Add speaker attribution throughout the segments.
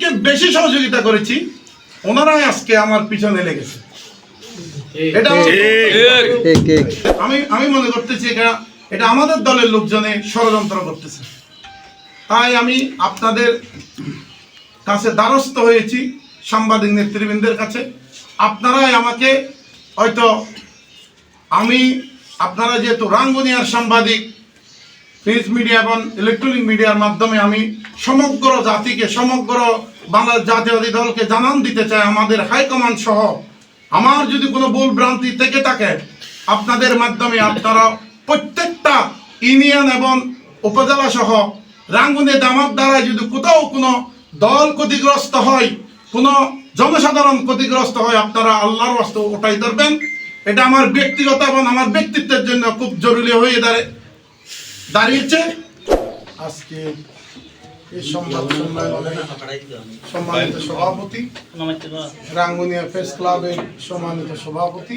Speaker 1: যাদেরকে বেশি সহযোগিতা করেছি ওনারাই আজকে আমার পিছনে লেগেছে। এটা আমি আমি মনে করতেছি এটা এটা আমাদের দলের লোকজনে ষড়যন্ত্র করতেছে। তাই আমি আপনাদের কাছে দ্বারস্থ হয়েছি সাংবাদিক নেতৃবৃন্দের কাছে। আপনারাই আমাকে হয়তো আমি আপনারা যেহেতু রাঙ্গুনিয়ার সাংবাদিক প্রিন্ট মিডিয়া এবং ইলেকট্রনিক মিডিয়ার মাধ্যমে আমি সমগ্র জাতিকে, সমগ্র বাংলার জাতীয়বাদী দলকে জানান দিতে চাই। আমাদের হাইকমান্ড সহ আমার যদি কোনো ভুল ভ্রান্তি থেকে থাকে, আপনাদের মাধ্যমে আপনারা প্রত্যেকটা ইউনিয়ন এবং উপজেলা সহ রাঙ্গুনিয়াতে আমার দ্বারা যদি কোথাও কোনো দল ক্ষতিগ্রস্ত হয়, কোনো জনসাধারণ ক্ষতিগ্রস্ত হয়, আপনারা আল্লাহর বাস্তব ওটাই ধরবেন। এটা আমার ব্যক্তিগত এবং আমার ব্যক্তিত্বের জন্য খুব জরুরি হয়ে দাঁড়ে দাঁড়িয়েছে? আজকে এই সংবাদ সম্মেলনে সম্মানিত সভাপতি, রাঙ্গুনিয়া প্রেস ক্লাবের সম্মানিত সভাপতি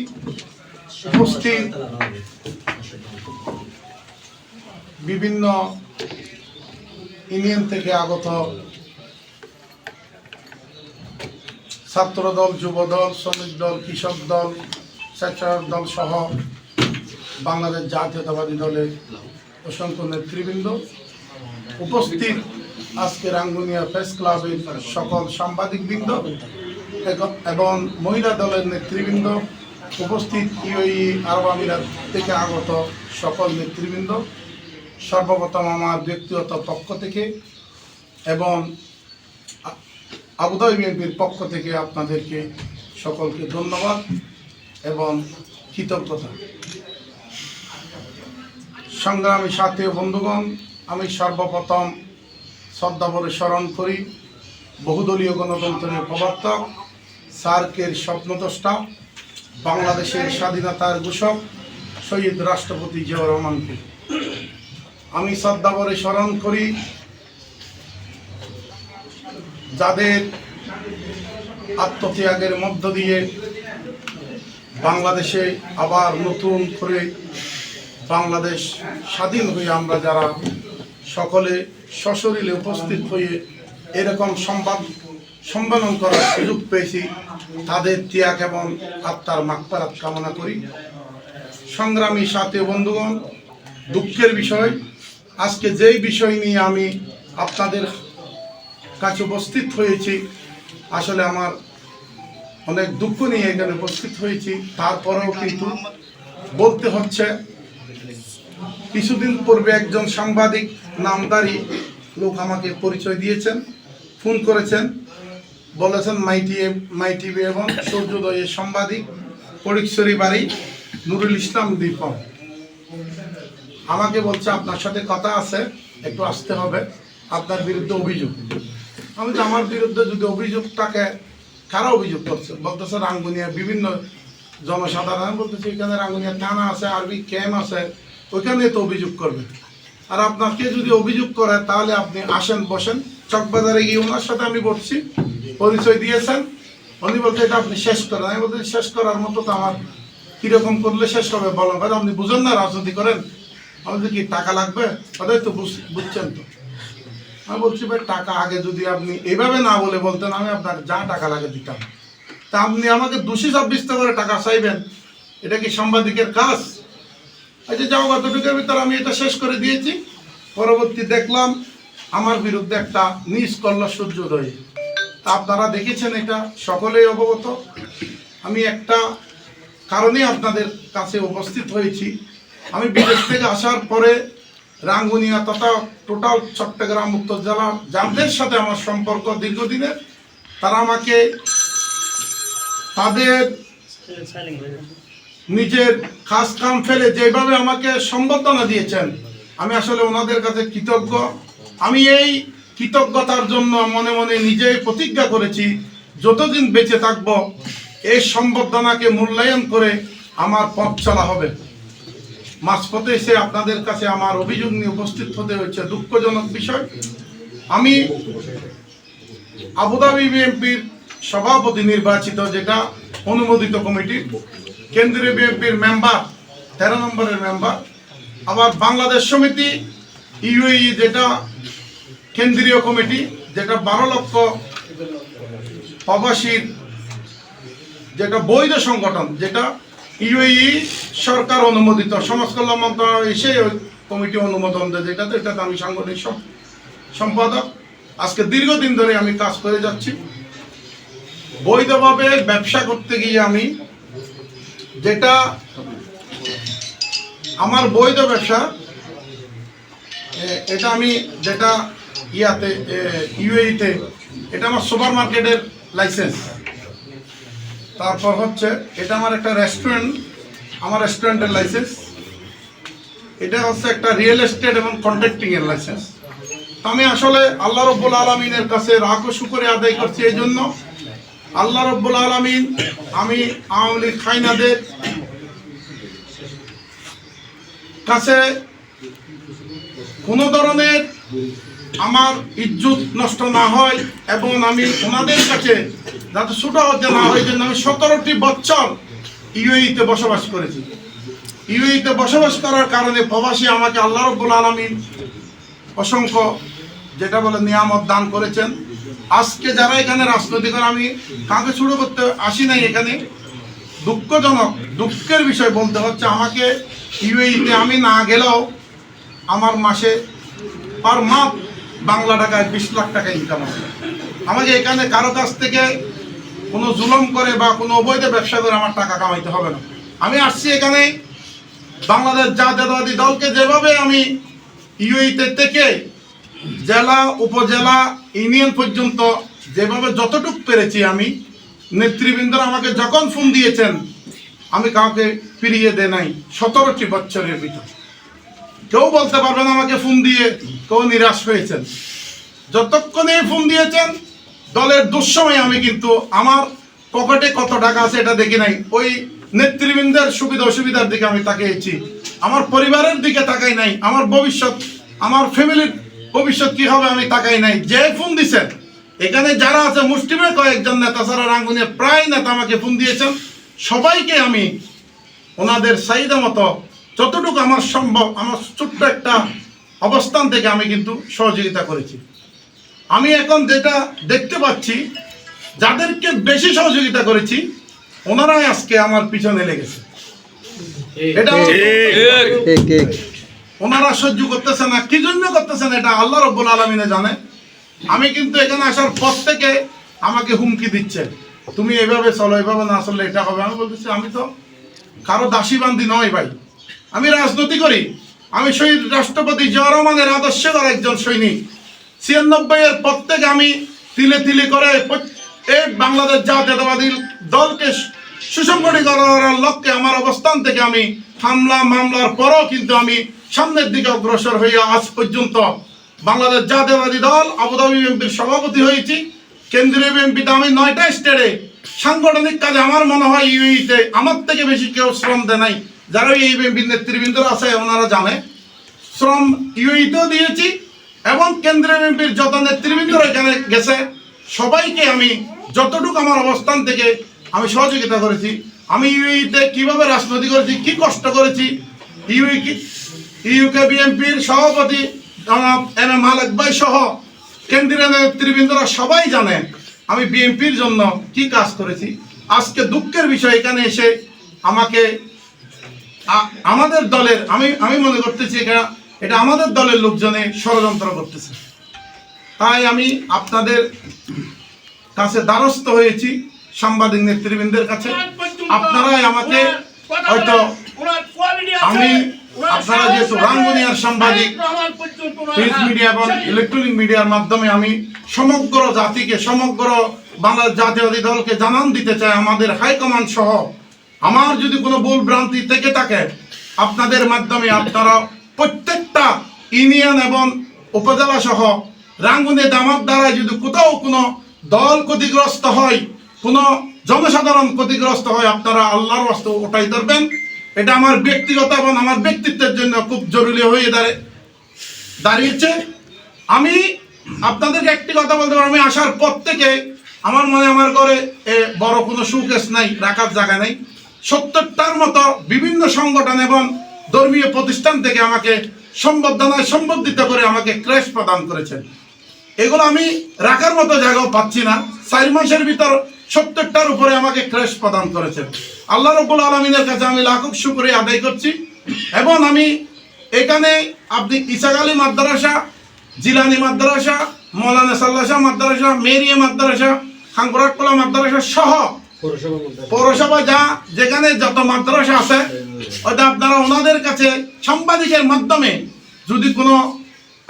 Speaker 1: উপস্থিত। বিভিন্ন ইউনিয়ন থেকে আগত ছাত্র দল যুব দল শ্রমিক দল, কৃষক দল, স্বেচ্ছাসেবক দল সহ বাংলাদেশ জাতীয়তাবাদী দলের অসংখ্য নেতৃবৃন্দ উপস্থিত আজকে রাঙ্গুনিয়া প্রেস ক্লাবের সকল সাংবাদিকবৃন্দ এবং মহিলা দলের নেতৃবৃন্দ উপস্থিত ইউই আরব আমিরাত থেকে আগত সকল নেতৃবৃন্দ, সর্বপ্রথম আমার ব্যক্তিগত পক্ষ থেকে এবং আ- আবুধাবি বিএনপির পক্ষ থেকে আপনাদেরকে সকলকে ধন্যবাদ এবং কৃতজ্ঞতা। সংগ্রামী সাথী বন্ধুগণ, আমি সর্বপ্রথম শ্রদ্ধাভরে স্মরণ করি বহুদলীয় গণতন্ত্রের প্রবর্তক, সার্কের স্বপ্নদ্রষ্টা, বাংলাদেশের স্বাধীনতার ঘোষক, শহীদ রাষ্ট্রপতি জিয়াউর রহমানকে। আমি শ্রদ্ধাভরে স্মরণ করি যাদের আত্মত্যাগের মধ্য দিয়ে বাংলাদেশে আবার নতুন করে বাংলাদেশ স্বাধীন হয়ে আমরা যারা সকলে সশরীরে উপস্থিত হয়ে এরকম সংবাদ সম্মেলন করার সুযোগ পেয়েছি, তাদের ত্যাগ এবং আত্মার মাকপারাত কামনা করি। সংগ্রামী সাথে বন্ধুগণ, দুঃখের বিষয়, আজকে যেই বিষয় নিয়ে আমি আপনাদের কাছে উপস্থিত হয়েছি, আসলে আমার অনেক দুঃখ নিয়ে এখানে উপস্থিত হয়েছি, তারপরেও কিন্তু বলতে হচ্ছে কিছুদিন পূর্বে একজন সাংবাদিক, নামদারি লোক আমাকে পরিচয় দিয়েছেন, ফোন করেছেন, বলেছেন মাইটি মাই টিভি এবং সূর্যোদয়ের সাংবাদিক পরিক্সরি বাড়ি নুরুল ইসলাম দীপক আমাকে বলছে, আপনার সাথে কথা আছে, একটু আসতে হবে, আপনার বিরুদ্ধে অভিযোগ। আমি তো আমার বিরুদ্ধে যদি অভিযোগটাকে কারা অভিযোগ করছে? বলতেছে রাঙ্গুনিয়া বিভিন্ন জনসাধারণ। বলতেছে, এখানে রাঙ্গুনিয়া থানা আছে, আরবি ক্যাম্প আছে। ওইখানে তো অভিযোগ করবে আর আপনাকে যদি অভিযোগ করে, তাহলে আপনি আসেন, বসেন। চকবাজারে গিয়ে ওনার সাথে আমি বসছি। পরিচয় দিয়েছেন। উনি বলতে এটা আপনি শেষ করেন। আমি বলতে শেষ করার মতো তো আমার কীরকম করলে শেষ হবে বলো ভাই? আপনি বুঝেন না রাজনীতি করেন। আমাদের কি টাকা লাগবে? ওটাই তো বুঝ- বুঝছেন তো। আমি বলছি, ভাই, টাকা আগে যদি আপনি এইভাবে না বলে বলতেন, আমি আপনার যা টাকা লাগে দিতাম। তা আপনি আমাকে দোষী সাব্যস্ত করে টাকা চাইবেন? এটা কি সাংবাদিকের কাজ? আচ্ছা যাও কতটুকুর ভিতরে আমি এটা শেষ করে দিয়েছি। পরবর্তী দেখলাম আমার বিরুদ্ধে একটা করল সূর্যোদয়। তা আপনারা দেখেছেন এটা সকলেই অবগত। আমি একটা কারণে আপনাদের কাছে উপস্থিত হয়েছি। আমি বিদেশ থেকে আসার পরে রাঙ্গুনিয়া তথা টোটাল চট্টগ্রাম উত্তর জেলার যাদের সাথে আমার সম্পর্ক দীর্ঘদিনের, তারা আমাকে তাদের নিজের কাজ কাম ফেলে যেভাবে আমাকে সম্বর্ধনা দিয়েছেন, আমি আসলে ওনাদের কাছে কৃতজ্ঞ। আমি এই কৃতজ্ঞতার জন্য মনে মনে নিজেই প্রতিজ্ঞা করেছি, যতদিন বেঁচে থাকব, এই সম্বর্ধনাকে মূল্যায়ন করে আমার পথ চলা হবে। মাঝপথে এসে আপনাদের কাছে আমার অভিযোগ নিয়ে উপস্থিত হতে হচ্ছে দুঃখজনক বিষয়। আমি আবুধাবি বিএনপির সভাপতি নির্বাচিত, যেটা অনুমোদিত কমিটি। কেন্দ্রীয় বিএনপির মেম্বার তেরো নম্বরের মেম্বার আবার বাংলাদেশ সমিতি, ইউএই যেটা, কেন্দ্রীয় কমিটি, যেটা বারো লক্ষ প্রবাসীর যেটা বৈধ সংগঠন, যেটা ইউএই সরকার অনুমোদিত, সমাজ কল্যাণ মন্ত্রণালয় এসে কমিটি অনুমোদন দেয়, যেটাতে এটাতে আমি সাংগঠনিক সম্পাদক। আজকে দীর্ঘদিন ধরে আমি কাজ করে যাচ্ছি। বৈধভাবে ব্যবসা করতে গিয়ে আমি যেটা আমার বৈধ ব্যবসা এটা আমি যেটা ইয়াতে ইউএইতে, এটা আমার সুপার মার্কেটের লাইসেন্স। তারপর হচ্ছে, এটা আমার একটা রেস্টুরেন্ট, আমার রেস্টুরেন্টের লাইসেন্স। এটা হচ্ছে একটা রিয়েল এস্টেট এবং কন্ট্রাক্টিং এর লাইসেন্স আমি আসলে আল্লাহ রব্বুল আলমিনের কাছে রাখ শুকরে আদায় করছি এই জন্য। আল্লাহ রব্বুল আলমিন, আমি আওয়ামী লীগ খাইনাদের কাছে কোনো ধরনের আমার ইজ্জত নষ্ট না হয় এবং আমি ওনাদের কাছে যাতে ছোট হতে না হয় জন্য আমি সতেরোটি বছর ইউএইতে বসবাস করেছি। ইউএইতে বসবাস করার কারণে প্রবাসী আমাকে আল্লাহ রব্বুল আলমিন অসংখ্য যেটা বলে নিয়ামত দান করেছেন। আজকে যারা এখানে রাজনৈতিক আমি কাউকে শুরু করতে আসি নাই এখানে, দুঃখজনক, দুঃখের বিষয় বলতে হচ্ছে আমাকে ইউএইতে আমি না গেলেও আমার মাসে পার মাপ বাংলা টাকায় বিশ লাখ টাকা ইনকাম আছে আমাকে এখানে কারও কাছ থেকে কোনো জুলম করে বা কোনো অবৈধ ব্যবসা করে আমার টাকা কামাইতে হবে না। আমি আসছি এখানে, বাংলাদেশ জাতীয়তাবাদী দলকে যেভাবে আমি ইউএইতে থেকে জেলা, উপজেলা, ইউনিয়ন পর্যন্ত যেভাবে যতটুক পেরেছি আমি, নেতৃবৃন্দরা আমাকে যখন ফোন দিয়েছেন, আমি কাউকে ফিরিয়ে দে নাই, সতেরোটি বছরের ভিতর। কেউ বলতে পারবেন আমাকে ফোন দিয়ে, কেউ নিরাশ হয়েছেন। যতক্ষণে ফোন দিয়েছেন, দলের দুঃসময় আমি কিন্তু আমার পকেটে কত টাকা আছে এটা দেখি নাই। ওই নেতৃবৃন্দের সুবিধা অসুবিধার দিকে আমি তাকিয়েছি। আমার পরিবারের দিকে তাকাই নাই, আমার ভবিষ্যৎ, আমার ফ্যামিলির ভবিষ্যৎ কি হবে আমি তাকাই নাই। যে ফোন দিছেন এখানে যারা আছে মুসলিমের কয়েকজন নেতা ছাড়া রাঙ্গুনিয়া প্রায় নেতা আমাকে ফোন দিয়েছেন। সবাইকে আমি ওনাদের চাহিদা মতো যতটুকু আমার সম্ভব আমার ছোট্ট একটা অবস্থান থেকে আমি কিন্তু সহযোগিতা করেছি। আমি এখন যেটা দেখতে পাচ্ছি যাদেরকে বেশি সহযোগিতা করেছি ওনারাই আজকে আমার পিছনে লেগেছে। এটা আমার-
Speaker 2: ঠিক ঠিক
Speaker 1: ওনারা সহ্য করতেছে না, কি জন্য করতেছে না এটা আল্লাহ রব্বুল আলমিনে জানে। আমি কিন্তু এখানে আসার পর থেকে আমাকে হুমকি দিচ্ছে। তুমি এইভাবে চলো, এইভাবে না চললে এটা হবে। আমি বলতেছি, আমি তো কারও দাসী বান্দি নয় ভাই। আমি রাজনীতি করি। আমি শহীদ রাষ্ট্রপতি জিয়া রহমানের আদর্শের একজন সৈনিক। ছিয়ানব্বই এর পর থেকে আমি তিলে তিলে করে এই বাংলাদেশ জাতীয়তাবাদী দলকে সু- সুসংগঠিত লক্ষ্যে আমার অবস্থান থেকে আমি হামলা, মামলার পরও কিন্তু আমি সামনের দিকে অগ্রসর হইয়া আজ পর্যন্ত বাংলাদেশ জাতীয়বাদী দল, আবুধাবি বিএনপির সভাপতি হয়েছি। কেন্দ্রীয় বিএনপিতে আমি নয়টা স্টেটে সাংগঠনিক কাজে আমার মনে হয় ইউইতে আমার থেকে বেশি কেউ শ্রম দেয় নাই। যারা এই বিএনপির নেতৃবৃন্দ আছে ওনারা জানে। শ্রম ইউইতেও দিয়েছি এবং কেন্দ্রীয় বিএনপির যত নেতৃবৃন্দরা এখানে গেছে, সবাইকে আমি যতটুকু আমার অবস্থান থেকে আমি সহযোগিতা করেছি। আমি ইউইতে কীভাবে রাজনীতি করেছি, কি কষ্ট করেছি ইউই ইউকে বিএনপির সভাপতি জনাব এম এ মালিক ভাই সহ কেন্দ্রীয় নেতৃবৃন্দরা সবাই জানে আমি বিএনপির জন্য কি কাজ করেছি। আজকে দুঃখের বিষয় এখানে এসে আমাকে আমাদের দলের আমি আমি মনে করতেছি এটা এটা আমাদের দলের লোকজনে ষড়যন্ত্র করতেছে। তাই আমি আপনাদের কাছে দ্বারস্থ হয়েছি। সাংবাদিক নেতৃবৃন্দের কাছে। আপনারাই আমাকে হয়তো আমি আপনারা যেহেতু রাঙ্গুনিয়ার সাংবাদিক প্রিন্ট মিডিয়া এবং ইলেকট্রনিক মিডিয়ার মাধ্যমে আমি সমগ্র জাতিকে সমগ্র বাংলাদেশ জাতীয়বাদী দলকে জানান দিতে চাই। আমাদের হাইকমান্ড সহ আমার যদি কোনো ভুল ভ্রান্তি থেকে থাকে আপনাদের মাধ্যমে আপনারা প্রত্যেকটা ইউনিয়ন এবং উপজেলা সহ রাঙ্গুনে দামার দ্বারা যদি কোথাও কোনো দল ক্ষতিগ্রস্ত হয় কোনো জনসাধারণ ক্ষতিগ্রস্ত হয় আপনারা আল্লাহর বাস্তব ওটাই ধরবেন। এটা আমার ব্যক্তিগত এবং আমার ব্যক্তিত্বের জন্য খুব জরুরি হয়ে দাঁড়ে দাঁড়িয়েছে। আমি আপনাদেরকে একটি কথা বলতে পারব আমি আসার পর থেকে আমার মনে আমার ঘরে এ, বড় কোনো সুকেস নাই রাখার জায়গা নেই। সত্তরটার মতো বিভিন্ন সংগঠন এবং ধর্মীয় প্রতিষ্ঠান থেকে আমাকে সম্বর্ধনায় সম্বর্ধিত করে আমাকে ক্রেশ প্রদান করেছেন। এগুলো আমি রাখার মতো জায়গাও পাচ্ছি না। চার মাসের ভিতর সত্তরটার উপরে আমাকে ক্রেশ প্রদান করেছেন। আল্লাহ রব্বুল আলমিনের কাছে আমি লাখক শুক্রিয়া আদায় করছি এবং আমি এখানে আপনি ইসাক আলী মাদ্রাসা, জিলানি মাদ্রাসা, মৌলানা সাল্লাসা মাদ্রাসা, মেরিয়া মাদ্রাসা খাঙ্কুরাটকলা মাদ্রাসা সহ পৌরসভা যা, যেখানে যত মাদ্রাসা আছে, ওটা আপনারা ওনাদের কাছে সাংবাদিকের মাধ্যমে যদি কোনো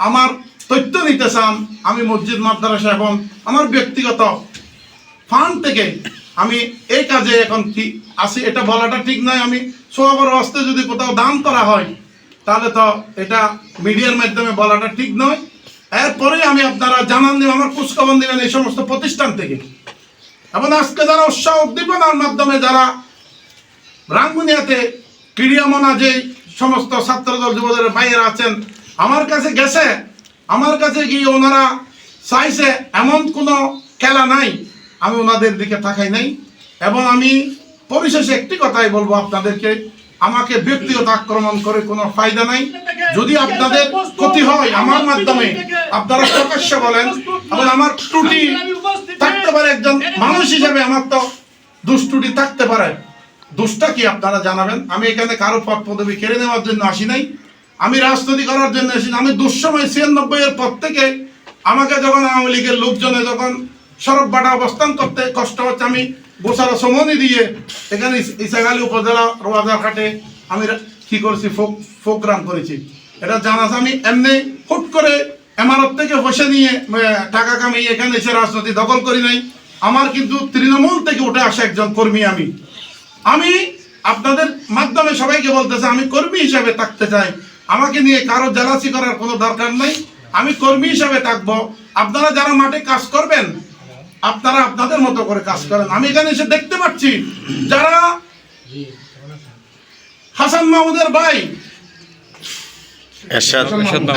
Speaker 1: আমার তথ্য নিতে চান, আমি মসজিদ, মাদ্রাসা এবং আমার ব্যক্তিগত ফান্ড থেকে আমি এই কাজে এখন আসি এটা বলাটা ঠিক নয়। আমি সোয়াবর হস্তে যদি কোথাও দান করা হয়, তাহলে তো এটা মিডিয়ার মাধ্যমে বলাটা ঠিক নয়। এরপরেই আমি আপনারা জানান দিব আমার খোঁজখবর দিবেন এই সমস্ত প্রতিষ্ঠান থেকে। এবং আজকে যারা উৎসাহ উদ্দীপনার মাধ্যমে যারা রাঙ্গুনিয়াতে ক্রীড়ামনা যে সমস্ত ছাত্রদল যুবদের বাইরে আছেন, আমার কাছে গেছে, আমার কাছে গিয়ে ওনারা চাইছে, এমন কোনো খেলা নাই। আমি ওনাদের দিকে তাকাই নাই। এবং আমি পরিশেষে একটি কথাই বলব আপনাদেরকে, আমাকে ব্যক্তিগত আক্রমণ করে কোনো ফায়দা নাই। যদি আপনাদের ক্ষতি হয় আমার মাধ্যমে, আপনারা প্রকাশ্য বলেন, এবং আমার ত্রুটি থাকতে পারে একজন মানুষ হিসেবে আমার তো দুষ্টুটি থাকতে পারে। দুষ্টা কি আপনারা জানাবেন? আমি এখানে কারও পদ পদবি কেড়ে নেওয়ার জন্য আসি নাই। আমি রাজনীতি করার জন্য আসি আমি দুঃসময় ছিয়ানব্বই এর পর থেকে আমাকে যখন আওয়ামী লীগের লোকজনে যখন সড়ক বাটা অবস্থান করতে কষ্ট হচ্ছে। আমি গোসারা সমনি দিয়ে এখানে ইস- ইসাগালী উপজেলা রোয়াজার ঘাটে আমি কি করেছি? ফোক প্রোগ্রাম করেছি। এটা জানা আছে। আমি এমনি হুট করে এমারত থেকে বসে নিয়ে টাকা কামিয়ে এখানে এসে রাজনীতি দখল করি নাই। আমার কিন্তু তৃণমূল থেকে উঠে আসা একজন কর্মী আমি। আমি আপনাদের মাধ্যমে সবাইকে বলতেছে, আমি কর্মী হিসাবে থাকতে চাই। আমাকে নিয়ে কারও জেলাসি করার কোনো দরকার নেই। আমি কর্মী হিসাবে থাকব। আপনারা যারা মাঠে কাজ করবেন আপনারা আপনাদের মতো করে কাজ করেন। আমি এখানে এসে দেখতে পাচ্ছি যারা হাসান মাহমুদের ভাই
Speaker 2: এরশাদ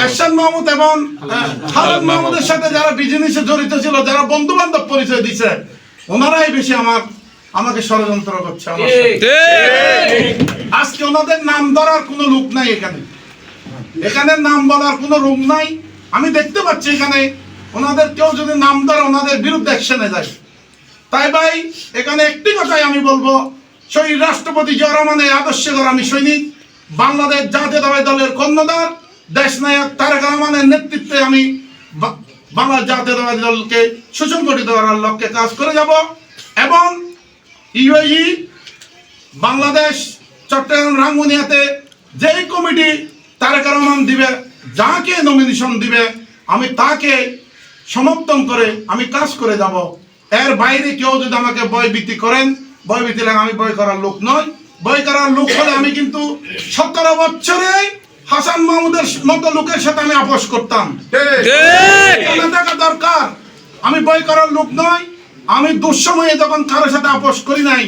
Speaker 1: এরশাদ মাহমুদ। এবং মাহমুদের সাথে যারা বিজনেসে জড়িত ছিল যারা বন্ধু বান্ধব পরিচয় দিছে ওনারাই বেশি আমার আমাকে ষড়যন্ত্র করছে আমার আজকে ওনাদের নাম ধরার কোনো লোক নাই এখানে। এখানে নাম বলার কোনো রুম নাই। আমি দেখতে পাচ্ছি এখানে ওনাদের কেউ যদি নাম ধরে ওনাদের বিরুদ্ধে অ্যাকশনে যায়। তাই ভাই, এখানে একটি কথাই আমি বলব। সেই রাষ্ট্রপতি জিয়া রহমানের আদর্শে আমি সৈনিক, বাংলাদেশ জাতীয়তাবাদী দলের কর্ণধার দেশ নায়ক তারেক রহমানের নেতৃত্বে আমি বাংলা জাতীয়তাবাদী দলকে সুসংগঠিত করার লক্ষ্যে কাজ করে যাব এবং ইউএই, বাংলাদেশ, চট্টগ্রাম, রাঙ্গুনিয়াতে যেই কমিটি তারেক রহমান দিবে, যাকে নমিনেশন দিবে, আমি তাকে সমর্থন করে আমি কাজ করে যাব। এর বাইরে কেউ যদি আমাকে ভয়ভীতি করেন ভয়ভীতি লাগে আমি ভয় করার লোক নয় ভয় করার লোক হলে আমি কিন্তু সতেরো বছরে হাসান মাহমুদের মতো লোকের সাথে আমি আপোষ করতাম। মনে দরকার। আমি বই করার লোক নয় আমি দুঃসময়ে যখন কারোর সাথে আপোষ করি নাই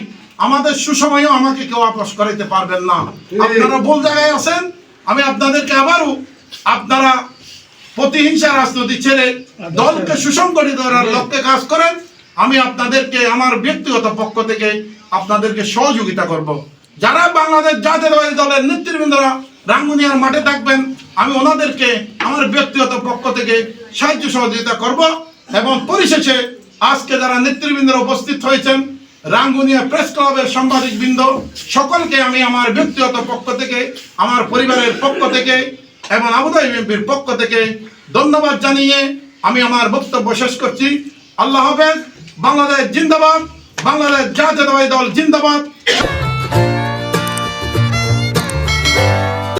Speaker 1: আমাদের সুসময়েও আমাকে কেউ আপোষ করাইতে পারবেন না। আপনারা ভুল জায়গায় আছেন। আমি আপনাদেরকে আবারও আপনারা প্রতিহিংসা রাজনীতি ছেড়ে দলকে সুসংগঠিত করার লক্ষ্যে কাজ করেন। আমি আপনাদেরকে, আমার ব্যক্তিগত পক্ষ থেকে আপনাদেরকে সহযোগিতা করব। যারা বাংলাদেশ জাতীয়তাবাদী দলের নেতৃবৃন্দরা রাঙ্গুনিয়ার মাঠে থাকবেন, আমি ওনাদেরকে, আমার ব্যক্তিগত পক্ষ থেকে সাহায্য সহযোগিতা করব এবং পরিশেষে আজকে যারা নেতৃবৃন্দরা উপস্থিত হয়েছেন, রাঙ্গুনিয়া প্রেস ক্লাবের সাংবাদিক বৃন্দ সকলকে আমি আমার ব্যক্তিগত পক্ষ থেকে, আমার পরিবারের পক্ষ থেকে এবং আবু বিএনপির পক্ষ থেকে ধন্যবাদ জানিয়ে আমি আমার বক্তব্য শেষ করছি। আল্লাহ হাফেজ, বাংলাদেশ জিন্দাবাদ, বাংলাদেশ জাতীয়তাবাদী দল জিন্দাবাদ।